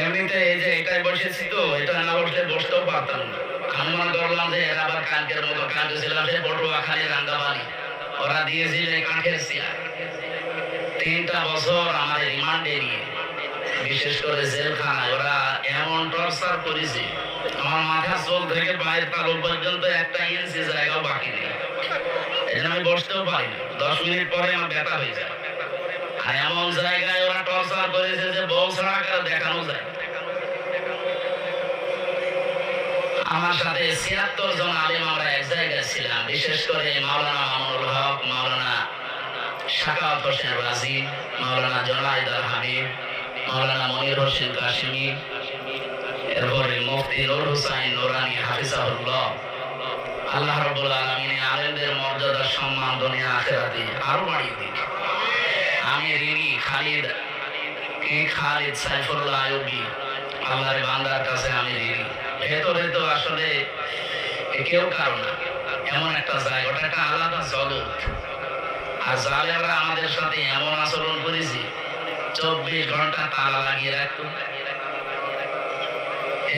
এমনিতে এই যে এটাই বসেছি তো, এটা না বসলে বসতেও পারতাম না। করলাম যে এরা আবার কালকের মতো কালকে ছিলাম সে পটুয়াখালী রাঙ্গাবালি ওরা দিয়েছিল কাঠের চেয়ার। তিনটা বছর আমার রিমান্ডে নিয়ে বিশেষ করে জেলখানায়, ওরা এমন টর্চার করেছে, আমার মাথা চোখ থেকে পায়ের তালু পর্যন্ত একটা ইঞ্চি জায়গাও বাকি নেই। এই আমি বসতেও পারি দশ মিনিট পরে আমার ব্যথা হয়ে যায়। আর এমন জায়গায় ওরা টর্চার করেছে যে বউ ছাড়া কারও দেখানো যায় না। আমার সাথে ছিয়াত্তর জন আলিম আমরা এক জায়গায় ছিলাম। বিশেষ করে মাওলানা মামুনুল হক, মাওলানা শাকাওয়াত হোসেন রাজি, মাওলানা জনাইদ আল হাবিব, মাওলানা মনির হোসেন কাশিমি, এরপরে মুফতি নুর হুসাইন নোরানি হাফিজাহুল্লাহ। আল্লাহ রাব্বুল আলামিন আলেমদের মর্যাদা, সম্মান, দুনিয়া, আখিরাতে আরও বাড়িয়ে দিন আমি ঋণী খালিদ খালিদ সাইফুল্লাহ আয়ুবী আল্লাহর বান্দার কাছে আমি ঋণী ভেতরে তো আসলে কেউ কারও না। এমন একটা জায়গা, ওটা একটা আলাদা জগৎ। আর জালেমরা আমাদের সাথে এমন আচরণ করেছি, চব্বিশ ঘণ্টা তালা লাগিয়ে রাখতো।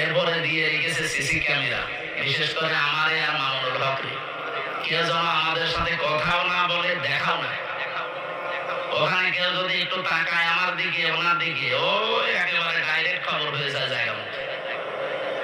এরপরে দিয়ে রেখেছে সিসি ক্যামেরা, বিশেষ করে আমারে আর মামুনুল হকরে কেউ যেন আমাদের সাথে কথাও না বলে, দেখাও না। ওখানে কেউ যদি একটু তাকায় আমার দিকে, ওনার দিকে ও একেবারে ডাইরেক্ট খবর হয়ে যায় জায়গা মতো সে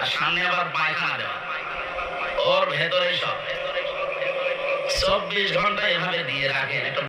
আর সামনে আবার পায়খানা দেওয়া। ওর ভেতরে সব। চব্বিশ ঘণ্টা এভাবে দিয়ে রাখেন।